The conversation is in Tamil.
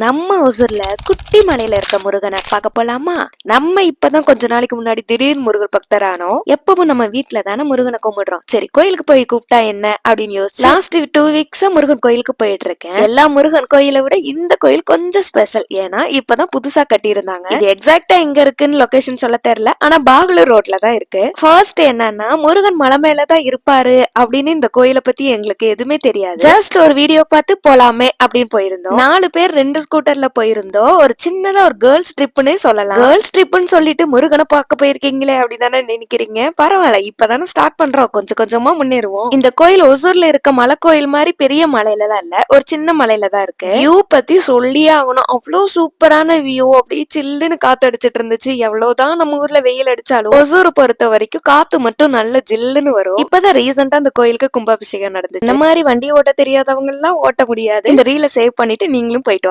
நம்ம ஒசூர்ல குட்டி மலையில இருக்க முருகனை பார்க்க போலாமா? நம்ம இப்பதான் கொஞ்ச நாளைக்கு முன்னாடி திடீர்னு முருகர் பக்தரானோம் எப்பவும் நம்ம வீட்டுல தானே முருகனை கும்பிடுறோம். சரி கோயிலுக்கு போய் கூப்பிட்டா என்ன அப்படின்னு யோசிச்சு லாஸ்ட் டூ வீக்ஸா முருகன் கோயிலுக்கு போயிட்டு இருக்கேன் எல்லா முருகன் கோயிலை விட இந்த கோயில் கொஞ்சம் ஸ்பெஷல் ஏன்னா இப்பதான் புதுசா கட்டியிருந்தாங்க. இது எக்ஸாக்டா எங்க இருக்குன்னு லொகேஷன் சொல்ல தெரியல. ஆனா பாகலூர் ரோட்ல தான் இருக்கு. ஃபர்ஸ்ட் என்னன்னா முருகன் மலை மேலதான் இருப்பாரு அப்படின்னு இந்த கோயிலை பத்தி எங்களுக்கு எதுவுமே தெரியாது. ஜஸ்ட் ஒரு வீடியோ பார்த்து போலாமே அப்படின்னு போயிருந்தோம். நாலு பேர் ரெண்டு ஸ்கூட்டர்ல போயிருந்தோம். ஒரு சின்னதா ஒரு கேர்ள்ஸ் ட்ரிப்னே சொல்லலாம். கேர்ள்ஸ் ட்ரிப்னு சொல்லிட்டு முருகனை பார்க்க போயிருக்கீங்களே அப்படின்னு நினைக்கிறீங்க? பரவாயில்ல இப்பதானே ஸ்டார்ட் பண்றோம். கொஞ்சம் கொஞ்சமா முன்னேறுவோம். இந்த கோயில் ஒசூர்ல இருக்க மலை கோயில் மாதிரி பெரிய மலையில எல்லாம் இல்ல. ஒரு சின்ன மலையில தான் இருக்கு. வியூ பத்தி சொல்லியே ஆகணும். அவ்வளவு சூப்பரான வியூ அப்படியே சில்லுன்னு காத்து அடிச்சிட்டு இருந்துச்சு. எவ்வளவுதான் நம்ம ஊர்ல வெயில் அடிச்சாலும் ஒசூர் பொறுத்த வரைக்கும் காத்து மட்டும் நல்ல ஜில்லுன்னு வரும். இப்பதான் ரீசெண்டா அந்த கோயிலுக்கு கும்பாபிஷேகம் நடந்துச்சு. இந்த மாதிரி வண்டி ஓட்ட தெரியாதவங்க எல்லாம் ஓட்ட முடியாது. இந்த ரீல சேவ் பண்ணிட்டு நீங்களும் போயிட்டு வாங்க.